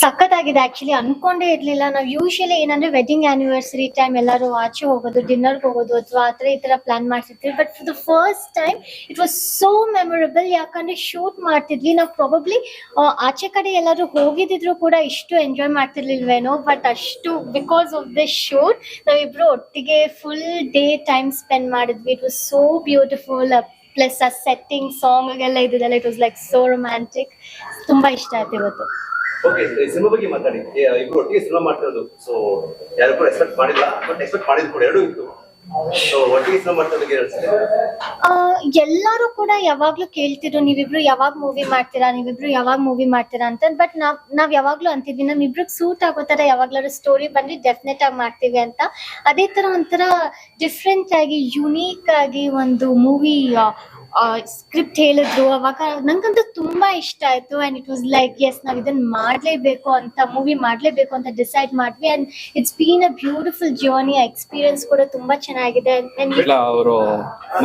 ಸಖತ್ತಾಗಿದೆ ಆಕ್ಚುಲಿ ಅನ್ಕೊಂಡೇ ಇರ್ಲಿಲ್ಲ. ನಾವು ಯೂಶಲಿ ಏನಂದ್ರೆ ವೆಡ್ಡಿಂಗ್ ಆನಿವರ್ಸರಿ ಟೈಮ್ ಎಲ್ಲರೂ ಆಚೆ ಹೋಗೋದು ಡಿನ್ನರ್ಗೆ ಹೋಗೋದು ಅಥವಾ ಆ ಥರ ಈ ಥರ ಪ್ಲಾನ್ ಮಾಡ್ತಿದ್ವಿ but for the first time it was so memorable ಯಾಕಂದ್ರೆ ಶೂಟ್ ಮಾಡ್ತಿದ್ವಿ. ನಾವು ಪ್ರಾಬಬ್ಲಿ ಆಚೆ ಕಡೆ ಎಲ್ಲರೂ ಹೋಗಿದ್ದಿದ್ರು ಕೂಡ ಇಷ್ಟು ಎಂಜಾಯ್ ಮಾಡ್ತಿರ್ಲಿಲ್ವೇನೋ. ಬಟ್ ಅಷ್ಟು ಬಿಕಾಸ್ ಆಫ್ ದ ಶೂಟ್ ನಾವಿಬ್ರು ಒಟ್ಟಿಗೆ ಫುಲ್ ಡೇ ಟೈಮ್ ಸ್ಪೆಂಡ್ ಮಾಡಿದ್ವಿ. It was so beautiful plus ಆ ಸೆಟ್ಟಿಂಗ್ ಸಾಂಗ್ ಎಲ್ಲ ಇದ್ದಿದ್ದೆಲ್ಲ it was like so romantic ತುಂಬಾ ಇಷ್ಟ ಆಯ್ತು ಇವತ್ತು. ಓಕೆ ಸಿನಿಮಾ ಬಗ್ಗೆ ಮಾತಾಡಿ. ಇಬ್ರು ಒಟ್ಟಿಗೆ ಸಿನಿಮಾ ಮಾಡ್ತಿರೋದು. ಸೊ ಯಾರು ಕೂಡ ಎಕ್ಸ್ಪೆಕ್ಟ್ ಮಾಡಿಲ್ಲ ಬಟ್ ಎಕ್ಸ್ಪೆಕ್ಟ್ ಮಾಡಿದ್ ಕೂಡ ಎರಡೂ ಇತ್ತು. ಸೊ ಒಟ್ಟಿಗೆ ಸಿನಿಮಾ ಮಾಡ್ತಿರೋದಕ್ಕೆ ಆ, ಎಲ್ಲರೂ ಕೂಡ ಯಾವಾಗ್ಲೂ ಕೇಳ್ತಿದ್ರು ನೀವಿಬ್ರು ಯಾವಾಗ ಮೂವಿ ಮಾಡ್ತೀರಾ ನೀವಿಬ್ರು ಯಾವಾಗ ಮೂವಿ ಮಾಡ್ತೀರಾ ಅಂತ. ಬಟ್ ನಾವ್ ನಾವ್ ಯಾವಾಗ್ಲೂ ಅಂತಿದ್ವಿ ನಮ್ ಇಬ್ರಿಗೆ ಸೂಟ್ ಆಗೋ ತರ ಯಾವಾಗ್ಲಾದ್ರು ಸ್ಟೋರಿ ಬಂದ್ರೆ ಡೆಫಿನೆಟ್ ಆಗಿ ಮಾಡ್ತೀವಿ ಅಂತ. ಅದೇ ತರ ಒಂಥರ ಡಿಫ್ರೆಂಟ್ ಆಗಿ ಯುನೀಕ್ ಆಗಿ ಒಂದು ಮೂವಿ ಸ್ಕ್ರಿಪ್ಟ್ ಹೇಳಿದ್ರು, ಅವಾಗ ನಂಗಂತೂ ತುಂಬಾ ಇಷ್ಟ ಆಯ್ತು. And it was like yes ನಾವ್ ಇದನ್ನ ಮಾಡ್ಲೇಬೇಕು ಅಂತ ಮೂವಿ ಮಾಡ್ಲೇಬೇಕು ಅಂತ decide ಮಾಡ್ವಿ. And it's been a beautiful journey experience ಕೂಡ ತುಂಬಾ ಚೆನ್ನಾಗಿದೆ. ಇಲ್ಲ, ಅವರು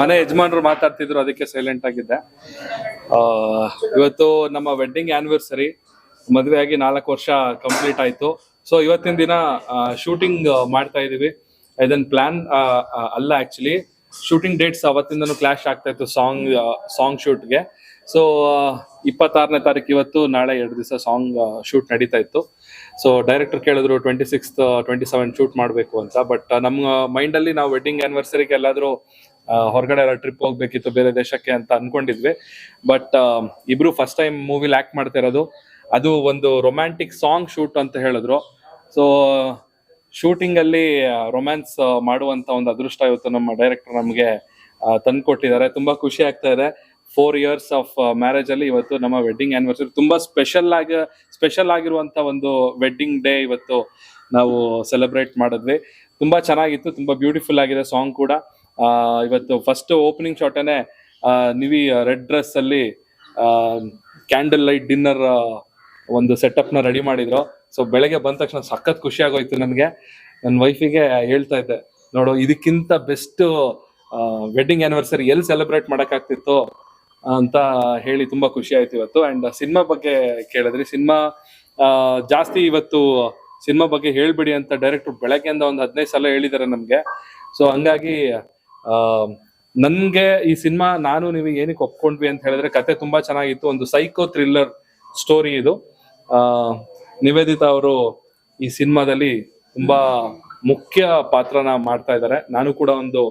ಮನೆ ಯಜಮಾನರು ಮಾತಾಡ್ತಿದ್ರು, ಅದಕ್ಕೆ ಸೈಲೆಂಟ್ ಆಗಿದ್ದೆ. ಇವತ್ತು ನಮ್ಮ ವೆಡ್ಡಿಂಗ್ ಆನಿವರ್ಸರಿ ಮದುವೆ ಆಗಿ ನಾಲ್ಕು ವರ್ಷ ಕಂಪ್ಲೀಟ್ ಆಯ್ತು. ಸೊ ಇವತ್ತಿನ ದಿನ ಶೂಟಿಂಗ್ ಮಾಡ್ತಾ ಇದೀವಿ. ಇದನ್ ಪ್ಲಾನ್ ಅಲ್ಲ ಆಕ್ಚುಲಿ ಶೂಟಿಂಗ್ ಡೇಟ್ಸ್ ಅವತ್ತಿಂದನೂ ಕ್ಲಾಶ್ ಆಗ್ತಾ ಇತ್ತು ಸಾಂಗ್ ಸಾಂಗ್ ಶೂಟ್ಗೆ. ಸೊ ಇಪ್ಪತ್ತಾರನೇ ತಾರೀಕು ಇವತ್ತು ನಾಳೆ ಎರಡು ದಿವಸ ಸಾಂಗ್ ಶೂಟ್ ನಡೀತಾ ಇತ್ತು. ಸೊ ಡೈರೆಕ್ಟರ್ ಕೇಳಿದ್ರು twenty six twenty seven shoot ಮಾಡಬೇಕು ಅಂತ. ಬಟ್ ನಮ್ಮ ಮೈಂಡಲ್ಲಿ ನಾವು ವೆಡ್ಡಿಂಗ್ ಆ್ಯನಿವರ್ಸರಿಗೆ ಎಲ್ಲಾದರೂ ಹೊರಗಡೆ ಎಲ್ಲ ಟ್ರಿಪ್ ಹೋಗ್ಬೇಕಿತ್ತು ಬೇರೆ ದೇಶಕ್ಕೆ ಅಂತ ಅನ್ಕೊಂಡಿದ್ವಿ. ಬಟ್ ಇಬ್ರು ಫಸ್ಟ್ ಟೈಮ್ ಮೂವಿಲಿ ಆ್ಯಕ್ಟ್ ಮಾಡ್ತಾ ಇರೋದು, ಅದು ಒಂದು ರೊಮ್ಯಾಂಟಿಕ್ ಸಾಂಗ್ ಶೂಟ್ ಅಂತ ಹೇಳಿದ್ರು. ಸೊ ಶೂಟಿಂಗ್ ಅಲ್ಲಿ ರೊಮ್ಯಾನ್ಸ್ ಮಾಡುವಂತ ಒಂದು ಅದೃಷ್ಟ ಇವತ್ತು ನಮ್ಮ ಡೈರೆಕ್ಟರ್ ನಮಗೆ ತಂದ್ಕೊಟ್ಟಿದ್ದಾರೆ. ತುಂಬಾ ಖುಷಿ ಆಗ್ತಾ ಇದೆ. ಫೋರ್ ಇಯರ್ಸ್ ಆಫ್ ಮ್ಯಾರೇಜ್ ಅಲ್ಲಿ ಇವತ್ತು ನಮ್ಮ ವೆಡ್ಡಿಂಗ್ ಆನಿವರ್ಸರಿ ತುಂಬಾ ಸ್ಪೆಷಲ್ ಆಗಿ ಸ್ಪೆಷಲ್ ಆಗಿರುವಂತ ಒಂದು ವೆಡ್ಡಿಂಗ್ ಡೇ ಇವತ್ತು ನಾವು ಸೆಲೆಬ್ರೇಟ್ ಮಾಡಿದ್ವಿ. ತುಂಬಾ ಚೆನ್ನಾಗಿತ್ತು, ತುಂಬಾ ಬ್ಯೂಟಿಫುಲ್ ಆಗಿದೆ ಸಾಂಗ್ ಕೂಡ. ಇವತ್ತು ಫಸ್ಟ್ ಓಪನಿಂಗ್ ಶಾಟನೆ ನಿವಿ ರೆಡ್ ಡ್ರೆಸ್ ಅಲ್ಲಿ ಕ್ಯಾಂಡಲ್ ಲೈಟ್ ಡಿನ್ನರ್ ಒಂದು ಸೆಟಪ್ನ ರೆಡಿ ಮಾಡಿದ್ರು. ಸೊ ಬೆಳಗ್ಗೆ ಬಂದ ತಕ್ಷಣ ಸಖತ್ ಖುಷಿ ಆಗೋಯ್ತು ನನಗೆ. ನನ್ನ ವೈಫಿಗೆ ಹೇಳ್ತಾ ಇದ್ದೆ, ನೋಡು, ಇದಕ್ಕಿಂತ ಬೆಸ್ಟ್ ವೆಡ್ಡಿಂಗ್ ಆನಿವರ್ಸರಿ ಎಲ್ಲಿ ಸೆಲೆಬ್ರೇಟ್ ಮಾಡಕ್ಕಾಗ್ತಿತ್ತು ಅಂತ ಹೇಳಿ ತುಂಬಾ ಖುಷಿ ಆಯ್ತು ಇವತ್ತು. ಅಂಡ್ ಸಿನಿಮಾ ಬಗ್ಗೆ ಕೇಳಿದ್ರಿ, ಸಿನಿಮಾ ಜಾಸ್ತಿ ಇವತ್ತು ಸಿನಿಮಾ ಬಗ್ಗೆ ಹೇಳ್ಬಿಡಿ ಅಂತ ಡೈರೆಕ್ಟರ್ ಬೆಳಗ್ಗೆಯಿಂದ ಒಂದು ಹದಿನೈದು ಸಲ ಹೇಳಿದ್ದಾರೆ ನಮ್ಗೆ. ಸೊ ಹಂಗಾಗಿ ನನ್ಗೆ ಈ ಸಿನಿಮಾ ನಾನು ನೀವು ಏನಕ್ಕೆ ಒಪ್ಕೊಂಡ್ವಿ ಅಂತ ಹೇಳಿದ್ರೆ ಕತೆ ತುಂಬಾ ಚೆನ್ನಾಗಿತ್ತು. ಒಂದು ಸೈಕೋ ಥ್ರಿಲ್ಲರ್ ಸ್ಟೋರಿ ಇದು. ನಿವೇದಿತಾ ಅವರು ಈ ಸಿನಿಮಾದಲ್ಲಿ ತುಂಬಾ ಮುಖ್ಯ ಪಾತ್ರನ ಮಾಡ್ತಾ ಇದ್ದಾರೆ. ನಾನು ಕೂಡ ಒಂದು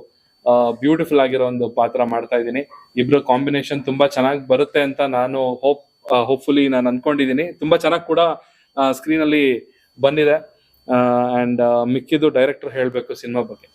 ಬ್ಯೂಟಿಫುಲ್ ಆಗಿರೋ ಒಂದು ಪಾತ್ರ ಮಾಡ್ತಾ ಇದ್ದೀನಿ. ಇಬ್ರು ಕಾಂಬಿನೇಷನ್ ತುಂಬಾ ಚೆನ್ನಾಗಿ ಬರುತ್ತೆ ಅಂತ ನಾನು ಹೋಪ್ ಹೋಪ್ಫುಲಿ ನಾನು ಅನ್ಕೊಂಡಿದ್ದೀನಿ. ತುಂಬಾ ಚೆನ್ನಾಗಿ ಕೂಡ ಸ್ಕ್ರೀನ್ ಅಲ್ಲಿ ಬಂದಿದೆ. ಅಂಡ್ ಮಿಕ್ಕಿದ್ದು ಡೈರೆಕ್ಟರ್ ಹೇಳ್ಬೇಕು ಸಿನಿಮಾ ಬಗ್ಗೆ.